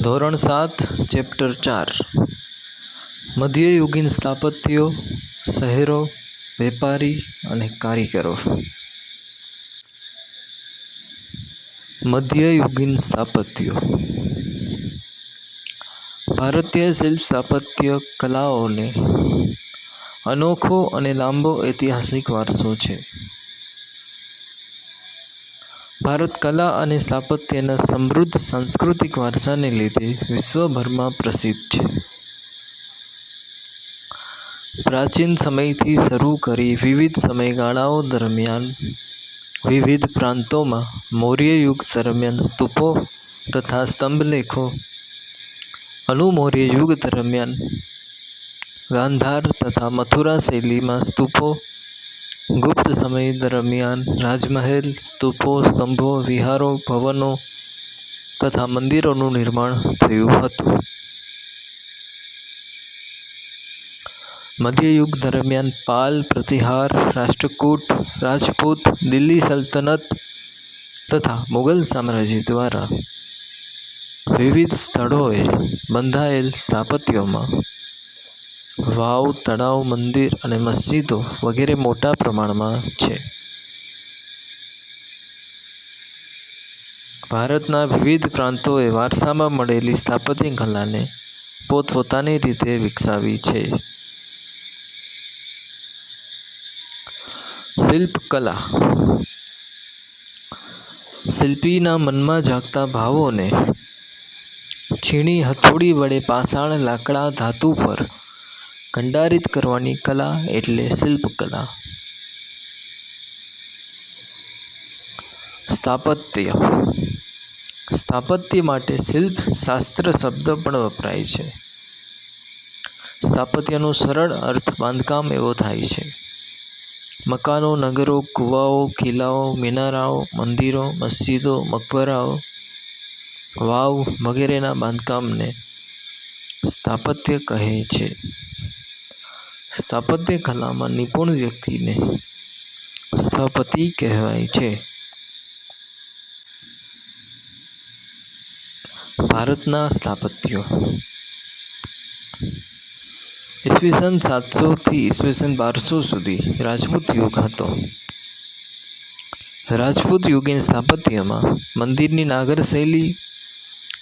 ધોરણ સાત, ચેપ્ટર ચાર. મધ્યયુગીન સ્થાપત્યો, શહેરો, વેપારી અને કારીગરો. મધ્યયુગીન સ્થાપત્યો. ભારતીય શિલ્પ સ્થાપત્ય કલાઓને અનોખો અને લાંબો ઐતિહાસિક વારસો છે. ભારત કલા અને સ્થાપત્યના સમૃદ્ધ સાંસ્કૃતિક વારસાને લીધે વિશ્વભરમાં પ્રસિદ્ધ છે. પ્રાચીન સમયથી શરૂ કરી વિવિધ સમયગાળાઓ દરમિયાન વિવિધ પ્રાંતોમાં મૌર્ય યુગ દરમિયાન સ્તૂપો તથા સ્તંભલેખો અનુમૌર્ય યુગ દરમિયાન ગાંધાર તથા મથુરા શૈલીમાં સ્તૂપો ગુપ્ત સમય દરમિયાન રાજમહેલ, સ્તૂપો, સ્તંભો, વિહારો, ભવનો તથા મંદિરોનું નિર્માણ થયું હતું. મધ્યયુગ દરમિયાન પાલ, પ્રતિહાર, રાષ્ટ્રકૂટ, રાજપૂત, દિલ્હી સલ્તનત તથા મુગલ સામ્રાજ્ય દ્વારા વિવિધ સ્થળોએ બંધાયેલ સ્થાપત્યોમાં વાવ, તળાવ, મંદિર અને મસ્જિદો વગેરે મોટા પ્રમાણમાં છે. ભારતના વિવિધ પ્રાંતોએ વારસામાં મળેલી સ્થાપત્ય કલાને પોતપોતાની રીતે વિકસાવી છે. શિલ્પકલા. શિલ્પીના મનમાં જાગતા ભાવોને છીણી હથોડી વડે પાષાણ લાકડા ધાતુ પર કંડારિત કરવાની કલા એટલે શિલ્પકલા. સ્થાપત્ય. સ્થાપત્ય માટે શિલ્પ શાસ્ત્ર શબ્દ પણ વપરાય છે. સ્થાપત્યનો સરળ અર્થ બાંધકામ એવો થાય છે. મકાનો, નગરો, કૂવાઓ, કિલ્લાઓ, મિનારાઓ, મંદિરો, મસ્જિદો, મકબરાઓ, વાવ વગેરેના બાંધકામને સ્થાપત્ય કહે છે. સ્થાપત્ય કલામાં નિપુણ વ્યક્તિને સ્થપતિ કહેવાય છે. ભારતના સ્થાપત્યો. ઈસવીસન સાતસોથી ઈસવીસન બારસો સુધી રાજપૂત યુગ હતો. રાજપૂત યુગીન સ્થાપત્યમાં મંદિરની નાગર શૈલી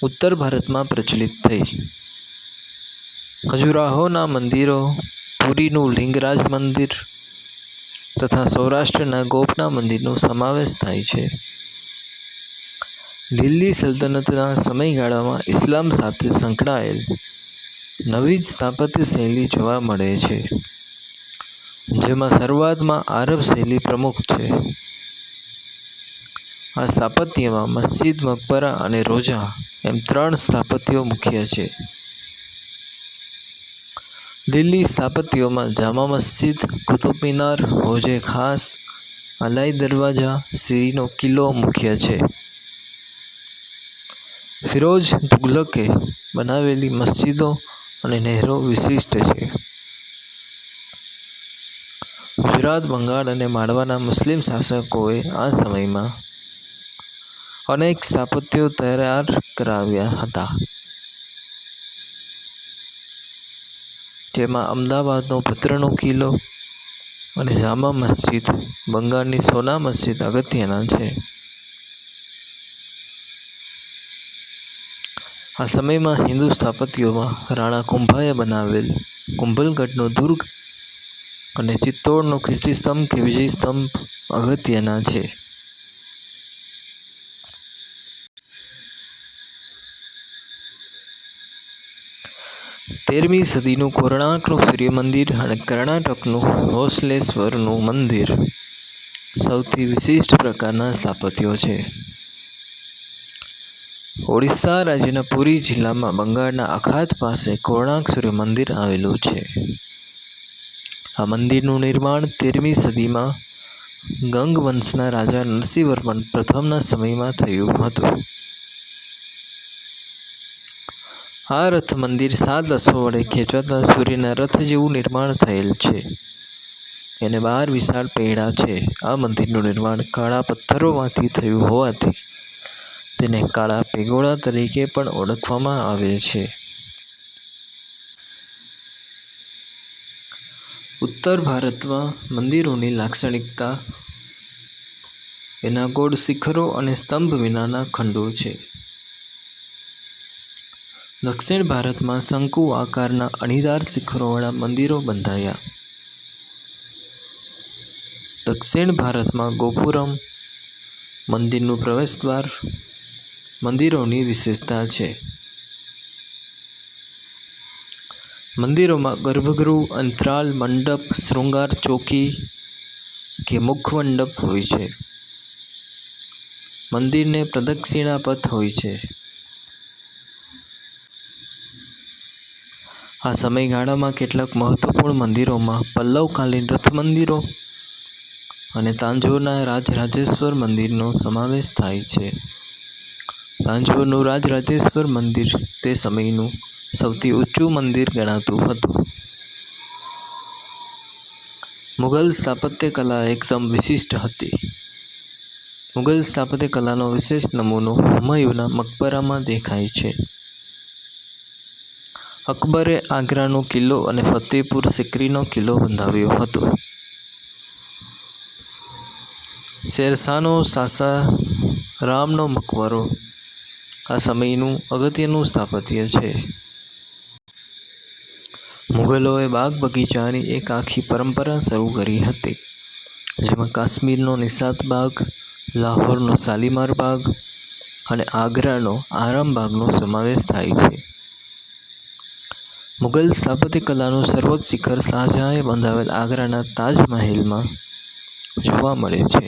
ઉત્તર ભારતમાં પ્રચલિત થઈ. ખજુરાહોના મંદિરો પુરીનું લિંગરાજ મંદિર તથા સૌરાષ્ટ્રના ગોપના મંદિરનો સમાવેશ થાય છે. દિલ્હી સલ્તનતના સમયગાળામાં ઇસ્લામ સાથે સંકળાયેલ નવી જ સ્થાપત્ય શૈલી જોવા મળે છે, જેમાં શરૂઆતમાં આરબ શૈલી પ્રમુખ છે. આ સ્થાપત્યમાં મસ્જિદ, મકબરા અને રોજા એમ ત્રણ સ્થાપત્યો મુખ્ય છે. દિલ્હી સ્થાપત્યોમાં જામા મસ્જિદ, કુતુબ મિનાર, હોજે ખાસ, અલાઈ દરવાજા, સિરીનો કિલ્લો મુખ્ય છે. ફિરોઝ તુઘલકે બનાવેલી મસ્જિદો અને નહેરો વિશિષ્ટ છે. ગુજરાત, બંગાળ અને માળવાના મુસ્લિમ શાસકોએ આ સમયમાં અનેક સ્થાપત્યો તૈયાર કરાવ્યા હતા. જેમાં અમદાવાદનો ભદ્રનો કિલ્લો અને જામા મસ્જિદ, બંગાળની સોના મસ્જિદ અગત્યના છે. આ સમયમાં હિન્દુ સ્થાપત્યોમાં રાણા કુંભાએ બનાવેલ કુંભલગઢનો દુર્ગ અને ચિત્તોડનો કીર્તિસ્તંભ કે વિજય સ્તંભ અગત્યના છે. તેરમી સદીનું કોણાર્કનું સૂર્ય મંદિર અને કર્ણાટકનું હોસલેશ્વરનું મંદિર સૌથી વિશિષ્ટ પ્રકારના સ્થાપત્યો છે. ઓડિશા રાજ્યના પુરી જિલ્લામાં બંગાળના અખાત પાસે કોણાર્ક સૂર્ય મંદિર આવેલું છે. આ મંદિરનું નિર્માણ તેરમી સદીમાં ગંગ વંશના રાજા નરસિંહવર્મન પ્રથમના સમયમાં થયું હતું. આ રથ મંદિર સાત અશ્વો વડે ખેંચવાતા સૂર્યના રથ જેવું નિર્માણ થયેલ છે. એને બહાર વિશાળ પૈડા છે. આ મંદિરનું નિર્માણ કાળા પથ્થરોમાંથી થયું હોવાથી તેને કાળા પેગોળા તરીકે પણ ઓળખવામાં આવે છે. ઉત્તર ભારતમાં મંદિરોની લાક્ષણિકતા એના ગોળ શિખરો અને સ્તંભ વિનાના ખંડો છે. દક્ષિણ ભારતમાં શંકુ આકારના અણીદાર શિખરોવાળા મંદિરો બંધાયા. દક્ષિણ ભારતમાં ગોપુરમ, મંદિરનું પ્રવેશદ્વાર, મંદિરોની વિશેષતા છે. મંદિરોમાં ગર્ભગૃહ, અંતરાલ, મંડપ, શૃંગાર, ચોકી કે મુખમંડપ હોય છે. મંદિરને પ્રદક્ષિણા પથ હોય છે. આ સમયગાળામાં કેટલાક મહત્વપૂર્ણ મંદિરોમાં પલ્લવકાલીન રથ મંદિરો અને તાંજોરના રાજરાજેશ્વર મંદિરનો સમાવેશ થાય છે. તાંજોરનું રાજરાજેશ્વર મંદિર તે સમયનું સૌથી ઊંચું મંદિર ગણાતું હતું. મુઘલ સ્થાપત્ય કલા એકદમ વિશિષ્ટ હતી. મુઘલ સ્થાપત્ય કલાનો વિશેષ નમૂનો હુમાયુના મકબરામાં દેખાય છે. અકબરે આગ્રાનો કિલ્લો અને ફતેહપુર સિક્રીનો કિલ્લો બંધાવ્યો હતો. શેરશાહનો સાસારામનો મકબરો આ સમયનું અગત્યનું સ્થાપત્ય છે. મુગલોએ બાગ બગીચાની એક આખી પરંપરા શરૂ કરી હતી, જેમાં કાશ્મીરનો નિષાદ બાગ, લાહોરનો શાલીમાર બાગ અને આગ્રાનો આરામ બાગનો સમાવેશ થાય છે. મુગલ સ્થાપત્ય કલાનું સર્વોચ્ચ શિખર શાહજહાંએ બંધાવેલ આગ્રાના તાજમહેલમાં જોવા મળે છે.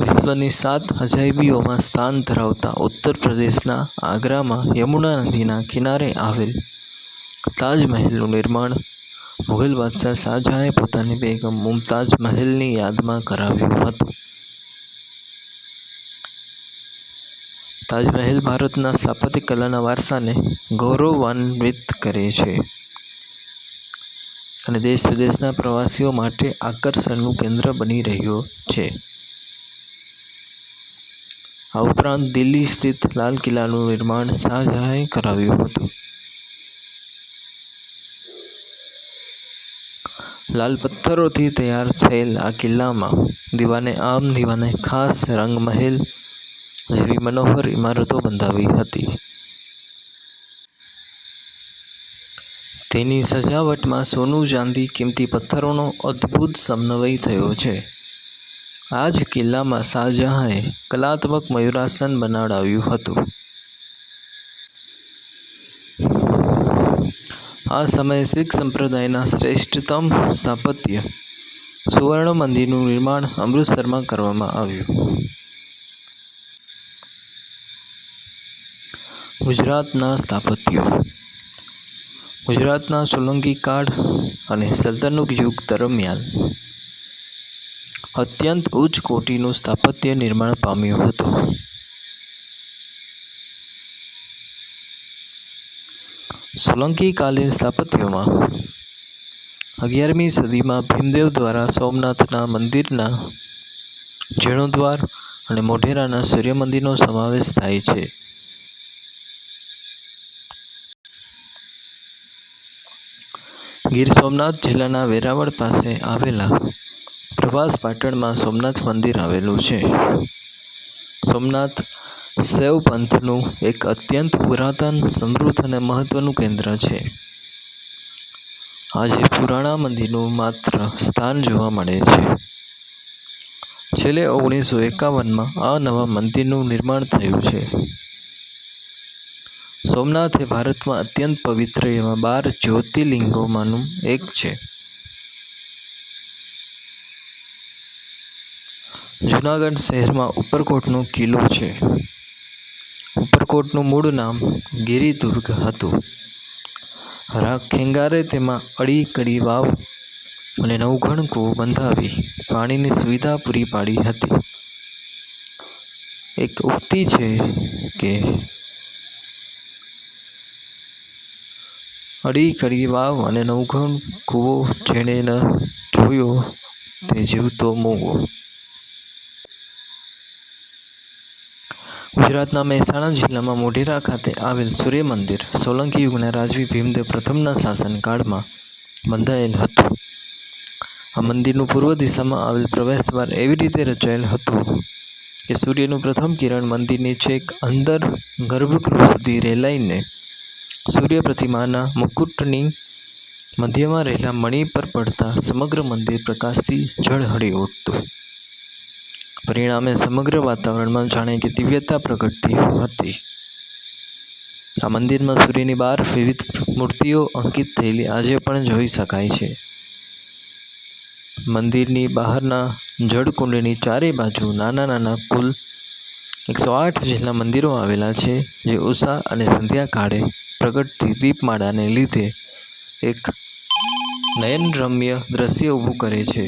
વિશ્વની સાત અજાયબીઓમાં સ્થાન ધરાવતા ઉત્તર પ્રદેશના આગ્રામાં યમુના નદીના કિનારે આવેલ તાજમહેલનું નિર્માણ મુઘલ બાદશાહ શાહજહાંએ પોતાની બેગમ મુમતાઝ મહેલની યાદમાં કરાવ્યું હતું. તાજમહેલ ભારતના સ્થાપત્ય કલાના વારસાને ગૌરવાન્વિત કરે છે અને દેશ વિદેશના પ્રવાસીઓ માટે આકર્ષણનું કેન્દ્ર બની રહ્યો છે. આ ઉપરાંત દિલ્હી સ્થિત લાલ કિલ્લાનું નિર્માણ શાહજહાંએ કરાવ્યું હતું. લાલ પથ્થરોથી તૈયાર થયેલ આ કિલ્લામાં દીવાને આમ દીવાને ખાસ રંગ મહેલ જેવી મનોહર ઇમારતો બંધાવી હતી. તેની સજાવટમાં સોનું, ચાંદી, કિંમતી પથ્થરોનો અદ્ભુત સમન્વય થયો છે. આ જ કિલ્લામાં શાહજહાંએ કલાત્મક મયુરાસન બનાવડાવ્યું હતું. આ સમયે શીખ સંપ્રદાયના શ્રેષ્ઠતમ સ્થાપત્ય સુવર્ણ મંદિરનું નિર્માણ અમૃતસરમાં કરવામાં આવ્યું. ગુજરાતના સ્થાપત્યો. ગુજરાતના સોલંકી કાળ અને સલ્તનત યુગ દરમિયાન અત્યંત ઉચ્ચ કોટીનું સ્થાપત્ય નિર્માણ પામ્યું હતું. સોલંકી કાલીન સ્થાપત્યોમાં અગિયારમી સદીમાં ભીમદેવ દ્વારા સોમનાથના મંદિરના જીર્ણોદ્વાર અને મોઢેરાના સૂર્ય મંદિરનો સમાવેશ થાય છે. ગીર સોમનાથ જિલ્લાના વેરાવળ પાસે આવેલા પ્રભાસ પાટણમાં સોમનાથ મંદિર આવેલું છે. સોમનાથ શૈવ પંથનું એક અત્યંત પુરાતન, સમૃદ્ધ અને મહત્વનું કેન્દ્ર છે. આજે પુરાણા મંદિરનું માત્ર સ્થાન જોવા મળે છે. છેલ્લે ઓગણીસો એકાવનમાં આ નવા મંદિરનું નિર્માણ થયું છે. સોમનાથ એ ભારતમાં અત્યંત પવિત્ર એવા બાર જ્યોતિર્લિંગોમાંનું એક છે. જૂનાગઢ શહેરમાં ઉપરકોટનો કિલ્લો છે. ઉપરકોટનું મૂળ નામ ગિરિદુર્ગ હતું. ખેંગારે તેમાં અડી કડી વાવ અને નવઘણ કૂવો બંધાવી પાણીની સુવિધા પૂરી પાડી હતી. એક ઉક્તિ છે કે અડી કડી વાવ અને નવઘણ કૂવો જેણે ન જોયો તે જીવતો મૂવો. ગુજરાતના મહેસાણા જિલ્લામાં મોઢેરા ખાતે આવેલ સૂર્ય મંદિર સોલંકી યુગના રાજવી ભીમદેવ પ્રથમના શાસનકાળમાં બંધાયેલ હતું. આ મંદિરનું પૂર્વ દિશામાં આવેલ પ્રવેશદ્વાર એવી રીતે રચાયેલ હતું કે સૂર્યનું પ્રથમ કિરણ મંદિરની છેક અંદર ગર્ભગૃહ સુધી રેલાઈને સૂર્ય પ્રતિમાના મુકુટની મધ્યમાં રહેલા મણિ પર પડતા સમગ્ર મંદિર પ્રકાશથી ઝળહળી ઉઠતું પરિણામે સમગ્ર વાતાવરણમાં જાણે કે દિવ્યતા પ્રગટતી હતી. આ મંદિરમાં સૂર્યની બાર વિવિધ મૂર્તિઓ અંકિત થયેલી આજે પણ જોઈ શકાય છે. મંદિરની બહારના જળકુંડની ચારે બાજુ નાના નાના કુલ એકસો આઠ જેટલા મંદિરો આવેલા છે, જે ઉષા અને સંધ્યા કાળે પ્રગટતી દીપમાળાને લીધે એક નયનરમ્ય દ્રશ્ય ઊભું કરે છે.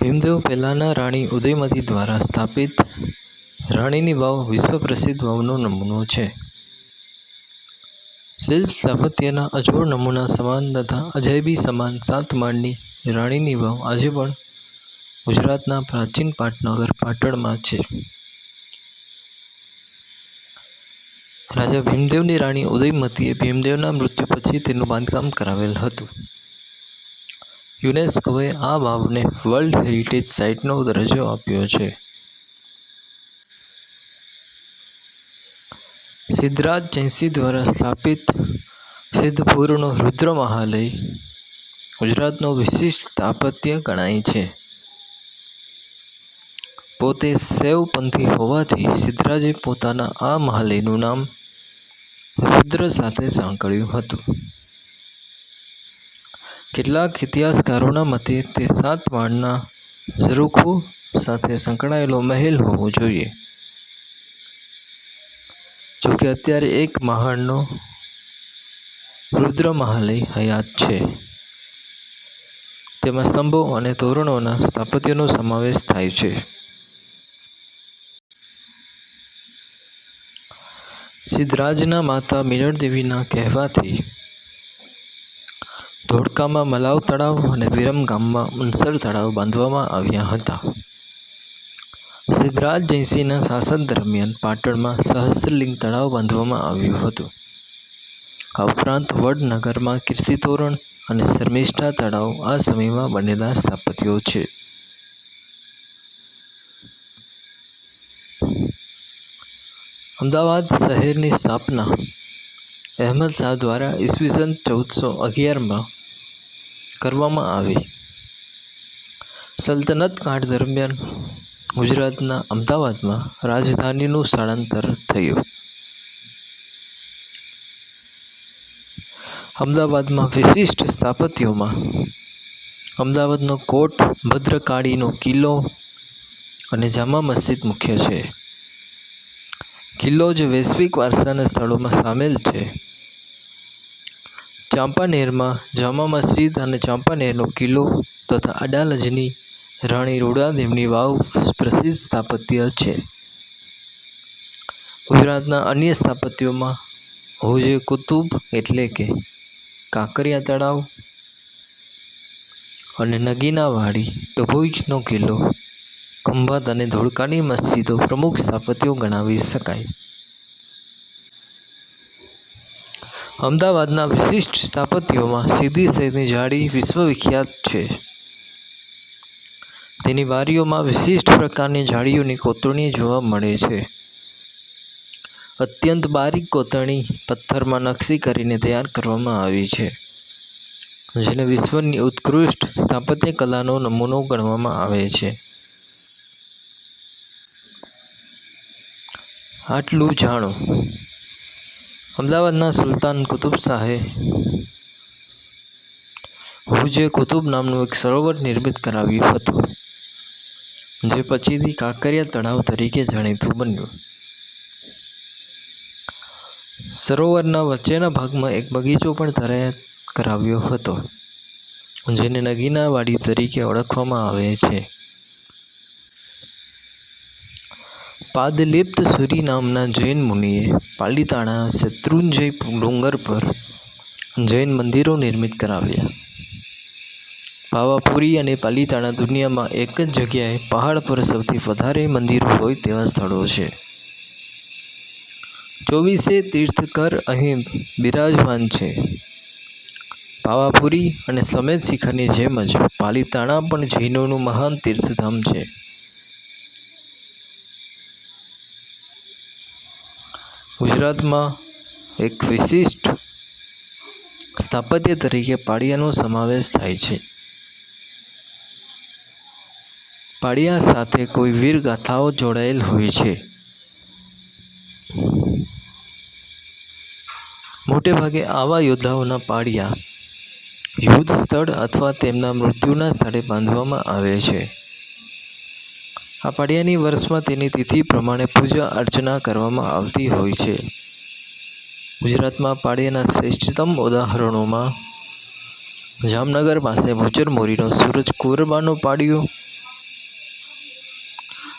ભીમદેવ પહેલાંના રાણી ઉદયમતી દ્વારા સ્થાપિત રાણીની વાવ વિશ્વ પ્રસિદ્ધ વાવનો નમૂનો છે. શિલ્પ સ્થાપત્યના અજોડ નમૂના સમાન તથા અજાયબી સમાન સાત માળની રાણીની વાવ આજે પણ ગુજરાતના પ્રાચીન પાટનગર પાટણમાં છે. રાજા ભીમદેવની રાણી ઉદયમતીએ ભીમદેવના મૃત્યુ પછી તેનું બાંધકામ કરાવેલ હતું. યુનેસ્કોએ આ વાવને વર્લ્ડ હેરિટેજ સાઇટનો દરજ્જો આપ્યો છે. સિદ્ધરાજ જયસિંહ દ્વારા સ્થાપિત સિદ્ધપુરનો રુદ્ર મહાલય ગુજરાતનું વિશિષ્ટ સ્થાપત્ય ગણાય છે. પોતે શૈવપંથી હોવાથી સિદ્ધરાજે પોતાના આ મહાલયનું નામ રુદ્ર સાથે સાંકળ્યું હતું. કેટલાક ઇતિહાસકારોના મતે તે સાત માળના ઝરૂખો સાથે સંકળાયેલો મહેલ હોવો જોઈએ. જોકે અત્યારે એક માળનો રુદ્ર મહાલય હયાત છે. તેમાં સ્તંભો અને તોરણોના સ્થાપત્યનો સમાવેશ થાય છે. સિદ્ધરાજના માતા મિનળદેવીના કહેવાથી ધોળકામાં મલાવ તળાવ અને વિરમ ગામમાં મુનસર તળાવ બાંધવામાં આવ્યા હતા. સિદ્ધરાજ જયસિંહના શાસન દરમિયાન પાટણમાં સહસ્ત્રલિંગ તળાવ બાંધવામાં આવ્યું હતું. આ ઉપરાંત વડનગરમાં કીર્તિતોરણ અને શર્મિષ્ઠા તળાવ આ સમયમાં બનેલા સ્થાપત્યો છે. અમદાવાદ શહેરની સ્થાપના અહેમદ શાહ દ્વારા ઈસવીસન ચૌદસો અગિયારમાં કરવામાં આવી. સલ્તનત કાળ દરમિયાન ગુજરાતના અમદાવાદમાં રાજધાનીનું સ્થળાંતર થયું. અમદાવાદમાં વિશિષ્ટ સ્થાપત્યોમાં અમદાવાદનો કોટ, ભદ્રકાળીનો કિલ્લો અને જામા મસ્જિદ મુખ્ય છે. કિલ્લો જ વૈશ્વિક વારસાના સ્થળોમાં સામેલ છે. ચાંપાનેરમાં જામા મસ્જિદ અને ચાંપાનેરનો કિલ્લો તથા અડાલજની રાણી રૂડાદેવની વાવ પ્રસિદ્ધ સ્થાપત્ય છે. ગુજરાતના અન્ય સ્થાપત્યોમાં હોજે કુતુબ એટલે કે કાંકરિયા તળાવ અને નગીનાવાડી ડભોઈનો કિલ્લો ખંભાત અને ધોળકાની મસ્જિદો પ્રમુખ સ્થાપત્યો ગણાવી શકાય. અમદાવાદના વિશિષ્ટ સ્થાપત્યોમાં સીધી સૈદની જાળી વિશ્વવિખ્યાત છે. તેની બારીઓમાં વિશિષ્ટ પ્રકારની જાળીઓની કોતરણી જોવા મળે છે. અત્યંત બારીક કોતરણી પથ્થરમાં નકશી કરીને તૈયાર કરવામાં આવી છે, જેને વિશ્વની ઉત્કૃષ્ટ સ્થાપત્ય કલાનો નમૂનો ગણવામાં આવે છે. આટલું જાણો. અમદાવાદના સુલતાન કુતુબ શાહે હુજે કુતુબ નામનું એક સરોવર નિર્મિત કરાવ્યું હતું, જે પછીથી કાંકરિયા તળાવ તરીકે જાણીતું બન્યું. સરોવરના વચ્ચેના ભાગમાં એક બગીચો પણ તૈયાર કરાવ્યો હતો, જેને નગીના વાડી તરીકે ઓળખવામાં આવે છે. પાદલિપ્ત સુરી નામના જૈન મુનિએ પાલિતાણા શત્રુંજય ડુંગર પર જૈન મંદિરો નિર્મિત કરાવ્યા. પાવાપુરી અને પાલિતાણા દુનિયામાં એક જ જગ્યાએ પહાડ પર સૌથી વધારે મંદિરો હોય તેવા સ્થળો છે. ચોવીસે તીર્થકર અહીં બિરાજમાન છે. પાવાપુરી અને સમેત શિખરની જેમ જ પાલિતાણા પણ જૈનોનું મહાન તીર્થધામ છે. ગુજરાતમાં એક વિશિષ્ટ સ્થાપત્ય તરીકે પાળિયાનો સમાવેશ થાય છે. પાળિયા સાથે કોઈ વીર ગાથાઓ જોડાયેલ હોય છે. મોટે ભાગે આવા યોદ્ધાઓના પાળિયા યુદ્ધ સ્થળ અથવા તેમના મૃત્યુના સ્થળે બાંધવામાં આવે છે. આ પાડિયાની વર્ષમાં તેની તિથિ પ્રમાણે પૂજા અર્ચના કરવામાં આવતી હોય છે. ગુજરાતમાં પાડિયાના શ્રેષ્ઠતમ ઉદાહરણોમાં જામનગર પાસે ભૂચર મોરીનો સૂરજ કુરબાનો પાડ્યો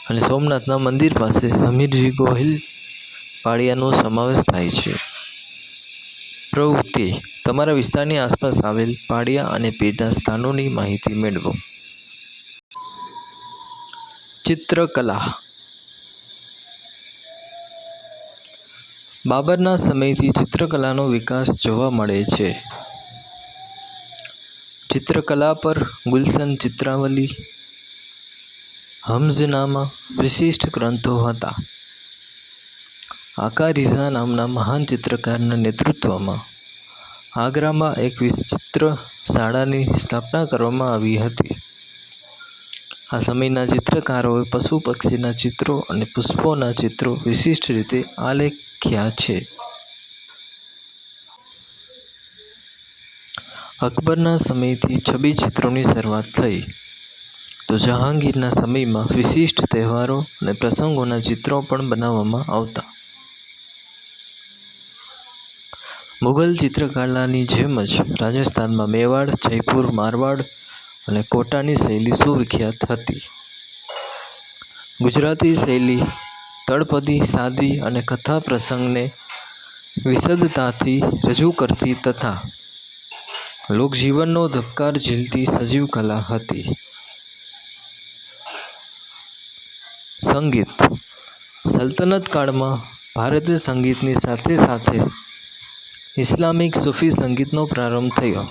અને સોમનાથના મંદિર પાસે હમીરજી ગોહિલ પાડિયાનો સમાવેશ થાય છે. પ્રવૃત્તિ, તમારા વિસ્તારની આસપાસ આવેલ પાડિયા અને પેટના સ્થાનોની માહિતી મેળવો. ચિત્રકલા. બાબરના સમયથી ચિત્રકલાનો વિકાસ જોવા મળે છે. ચિત્રકલા પર ગુલશન ચિત્રાવલી હમ્ઝનામા વિશિષ્ટ ગ્રંથો હતા. આકા રિઝા નામના મહાન ચિત્રકારના નેતૃત્વમાં આગ્રામાં એક વિચિત્ર શાળાની સ્થાપના કરવામાં આવી હતી. આ સમયના ચિત્રકારોએ પશુ પક્ષીના ચિત્રો અને પુષ્પોના ચિત્રો વિશિષ્ટ રીતે આલેખ્યા છે. અકબરના સમયથી છબી ચિત્રોની શરૂઆત થઈ. તો જહાંગીરના સમયમાં વિશિષ્ટ તહેવારો અને પ્રસંગોના ચિત્રો પણ બનાવવામાં આવતા. મુઘલ ચિત્રકલાની જેમ જ રાજસ્થાનમાં મેવાડ, જયપુર, મારવાડ અને કોટાની શૈલી સુવિખ્યાત હતી. ગુજરાતી શૈલી, તળપદી, સાદી અને કથા પ્રસંગને વિશદતાથી રજૂ કરતી તથા લોકજીવનનો ધબકાર ઝીલતી સજીવ કલા હતી. સંગીત. સલ્તનત કાળમાં ભારતીય સંગીતની સાથે સાથે ઇસ્લામિક સૂફી સંગીતનો પ્રારંભ થયો.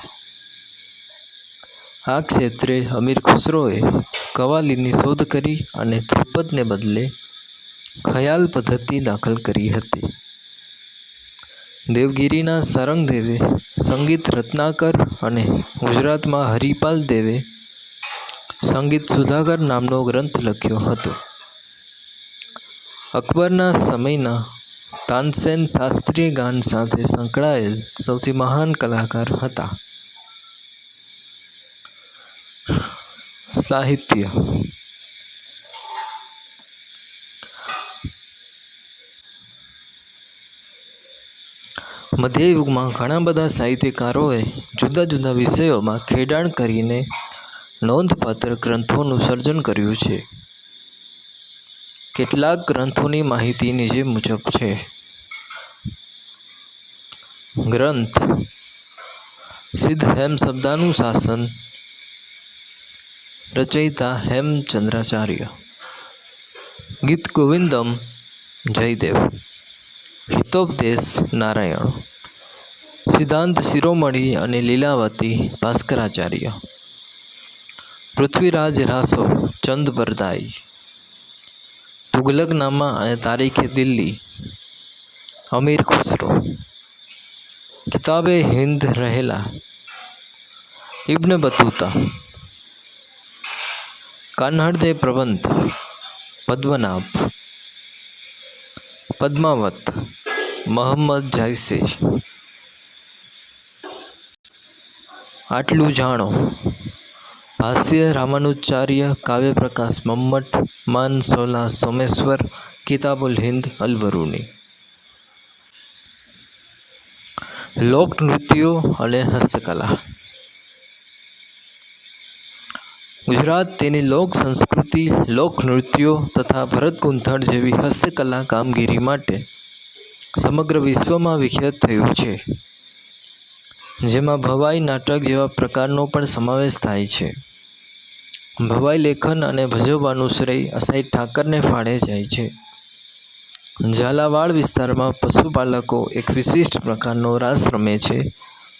આ ક્ષેત્રે અમીર ખુસરોએ કવાલીની શોધ કરી અને ધ્રુપદને બદલે ખયાલ પદ્ધતિ દાખલ કરી હતી. દેવગિરીના સારંગદેવે સંગીત રત્નાકર અને ગુજરાતમાં હરિપાલ દેવે સંગીત સુધાકર નામનો ગ્રંથ લખ્યો હતો. અકબરના સમયના તાનસેન શાસ્ત્રીય ગાન સાથે સંકળાયેલ સૌથી મહાન કલાકાર હતા. સાહિત્ય. મધ્યયુગમાં ઘણા બધા સાહિત્યકારોએ જુદા જુદા વિષયોમાં ખેડાણ કરીને નોંધપાત્ર ગ્રંથોનું સર્જન કર્યું છે. કેટલાક ગ્રંથોની માહિતી નીચે મુજબ છે. ગ્રંથ સિદ્ધ હેમ શબ્દાનું શાસન રચયિતા હેમચંદ્રાચાર્ય ગીત ગોવિંદમ, જયદેવ. હિતોપદેશ, નારાયણ. સિદ્ધાંત શિરોમણી અને લીલાવતી, ભાસ્કરાચાર્ય. પૃથ્વીરાજ રાસો, ચંદ બરદાઈ તુગલકનામા અને તારીખે દિલ્હી. અમીર ખુસરો. કિતાબે હિન્દ રહેલા. ઇબ્ન બતુતા. કાન્હડદે પ્રબંધ, પદ્મનાભ, પદ્માવત મોહમ્મદ જાયસી. આટલું જાણો. ભાષ્ય રામાનુચાર્ય કાવ્યપ્રકાશ મમ્મટ, માન સોલા સોમેશ્વર કિતાબુલ હિન્દ, અલબરૂની. લોકનૃત્યો અને હસ્તકલા. ગુજરાત તેની લોક સંસ્કૃતિ, લોક નૃત્યો તથા ભરત ગુંથણ જેવી હસ્તકલા કામગીરી માટે સમગ્ર વિશ્વમાં વિખ્યાત થયું છે. જેમાં ભવાઈ નાટક જેવા પ્રકારનો પણ સમાવેશ થાય છે. ભવાઈ લેખન અને ભજવવાનું શ્રેય અસાઈ ઠાકરને ફાળે જાય છે. ઝાલાવાડ વિસ્તારમાં પશુપાલકો એક વિશિષ્ટ પ્રકારનો રાસ રમે છે,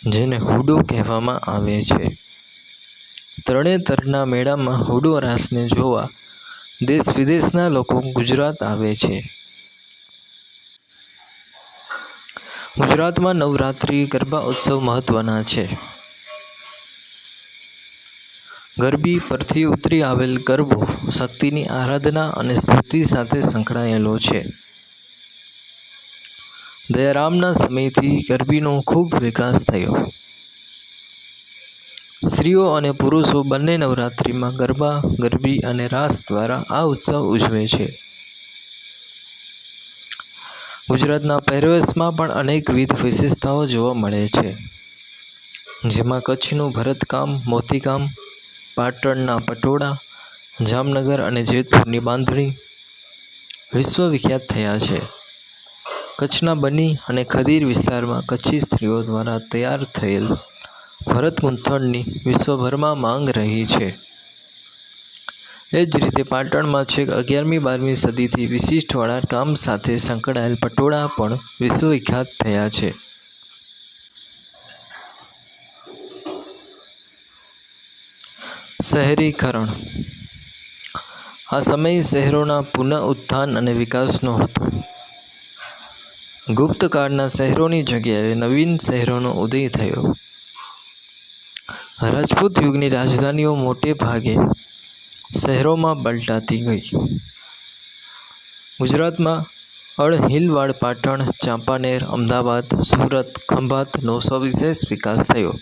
જેને હુડો કહેવામાં આવે છે. તરણેતરના મેળામાં હુડો રાસને જોવા દેશ વિદેશના લોકો ગુજરાત આવે છે. ગુજરાતમાં નવરાત્રિ, ગરબા ઉત્સવ મહત્વના છે. ગરબી પરથી ઉતરી આવેલ ગરબો શક્તિની આરાધના અને સ્તુતિ સાથે સંકળાયેલો છે. દયારામના સમયથી ગરબીનો ખૂબ વિકાસ થયો. સ્ત્રીઓ અને પુરુષો બંને નવરાત્રિમાં ગરબા, ગરબી અને રાસ દ્વારા આ ઉત્સવ ઉજવે છે. ગુજરાતના પહેરવેશમાં પણ અનેકવિધ વિશેષતાઓ જોવા મળે છે. જેમાં કચ્છનું ભરતકામ, મોતીકામ, પાટણના પટોળા, જામનગર અને જેતપુરની બાંધણી વિશ્વવિખ્યાત થયા છે. કચ્છના બની અને ખદીર વિસ્તારમાં કચ્છી સ્ત્રીઓ દ્વારા તૈયાર થયેલ ભરત ગૂંથણની વિશ્વભરમાં માંગ રહી છે. એ જ રીતે પાટણમાં છેક અગિયારમી બારમી સદીથી વિશિષ્ટ વણાટકામ સાથે સંકળાયેલ પટોળા પણ વિશ્વવિખ્યાત થયા છે. શહેરીકરણ. આ સમય શહેરોના પુનઃ ઉત્થાન અને વિકાસનો હતો. ગુપ્તકાળના શહેરોની જગ્યાએ નવીન શહેરોનો ઉદય થયો. રાજપૂત યુગની રાજધાનીઓ મોટે ભાગે શહેરોમાં પલટાતી ગઈ. ગુજરાતમાં અણહિલવાડ પાટણ, ચાંપાનેર, અમદાવાદ, સુરત ખંભાતનો સવિશેષ વિકાસ થયો.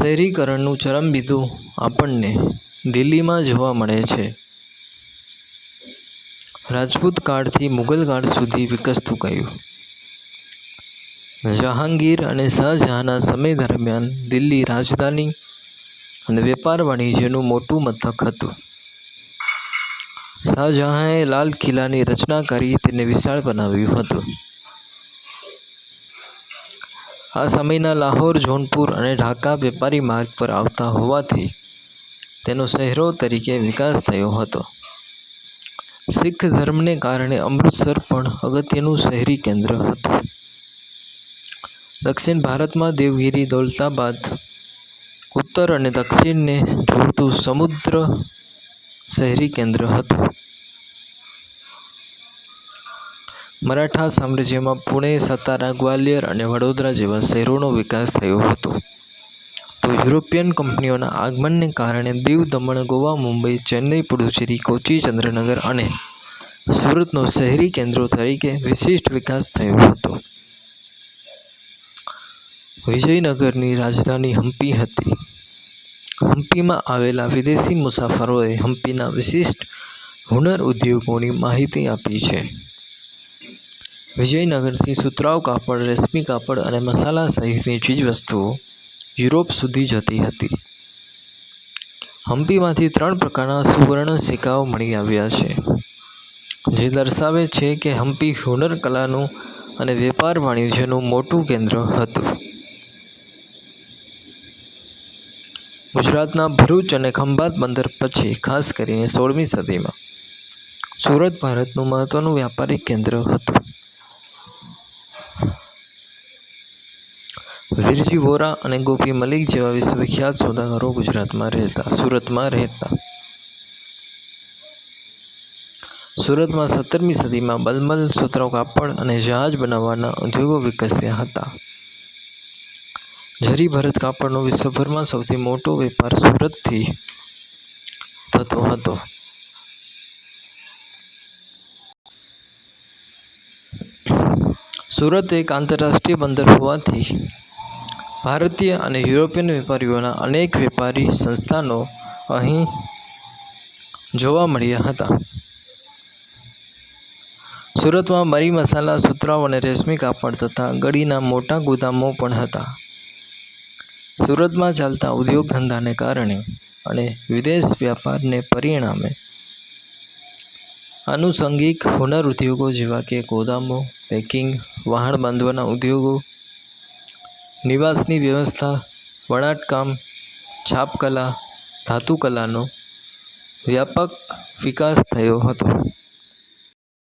શહેરીકરણનું ચરમબિંદુ આપણને દિલ્હીમાં જોવા મળે છે. રાજપૂત કાળથી મુગલ કાળ સુધી વિકસતું ગયું. જહાંગીર અને શાહજહાંના સમય દરમિયાન દિલ્હી રાજધાની અને વેપાર વાણિજ્યનું મોટું મથક હતું. શાહજહાંએ લાલ કિલ્લાની રચના કરી તેને વિશાળ બનાવ્યું હતું. આ સમયના લાહોર, જોનપુર અને ઢાકા વેપારી માર્ગ પર આવતા હોવાથી તેનો શહેરો તરીકે વિકાસ થયો હતો. શીખ ધર્મને કારણે અમૃતસર પણ અગત્યનું શહેરી કેન્દ્ર હતું. દક્ષિણ ભારતમાં દેવગિરી દૌલતાબાદ ઉત્તર અને દક્ષિણને જોડતું સમુદ્ર શહેરી કેન્દ્ર હતું. મરાઠા સામ્રાજ્યમાં પુણે, સતારા, ગ્વાલિયર અને વડોદરા જેવા શહેરોનો વિકાસ થયો હતો. તો યુરોપિયન કંપનીઓના આગમનને કારણે દીવ દમણ, ગોવા, મુંબઈ, ચેન્નઈ, પુડુચેરી, કોચી, ચંદ્રનગર અને સુરતનો શહેરી કેન્દ્રો તરીકે વિશિષ્ટ વિકાસ થયો હતો. વિજયનગરની રાજધાની હમ્પી હતી. હમ્પીમાં આવેલા વિદેશી મુસાફરોએ હમ્પીના વિશિષ્ટ હુનર ઉદ્યોગોની માહિતી આપી છે. વિજયનગરથી સુતરાઉ કાપડ, રેશમી કાપડ અને મસાલા સહિતની ચીજવસ્તુઓ યુરોપ સુધી જતી હતી. હમ્પીમાંથી ત્રણ પ્રકારના સુવર્ણ સિક્કાઓ મળી આવ્યા છે, જે દર્શાવે છે કે હમ્પી હુનર કલાનું અને વેપાર વાણિજ્યનું મોટું કેન્દ્ર હતું. ગુજરાતના ભરૂચ અને ખંભાત બંદર પછી ખાસ કરીને સોળમી સદીમાં સુરત ભારતનું મહત્વનું વ્યાપારિક કેન્દ્ર હતું. વીરજી વોરા અને ગોપી મલિક જેવા વિશ્વખ્યાત સોદાગરો ગુજરાતમાં રહેતા, સુરતમાં રહેતા. સુરતમાં સત્તરમી સદીમાં બલમલ સૂત્રો કાપડ અને જહાજ બનાવવાના ઉદ્યોગો વિકસ્યા હતા. જરી ભરત કાપડનો વિશ્વભરમાં સૌથી મોટો વેપાર સુરતથી થતો હતો. સુરત એક આંતરરાષ્ટ્રીય બંદર હોવાથી ભારતીય અને યુરોપિયન વેપારીઓના અનેક વેપારી સંસ્થાનો અહીં જોવા મળ્યા હતા. સુરતમાં મરી મસાલા, સુતરાઉ અને રેશમી કાપડ તથા ગળીના મોટા ગોદામો પણ હતા. સુરતમાં ચાલતા ઉદ્યોગ ધંધાને કારણે અને વિદેશ વ્યાપારને પરિણામે આનુષંગિક હુનર ઉદ્યોગો જેવા કે ગોદામો, પેકિંગ વહાણ બાંધવાના ઉદ્યોગો, નિવાસની વ્યવસ્થા, વણાટકામ, છાપકલા, ધાતુકલાનો વ્યાપક વિકાસ થયો હતો.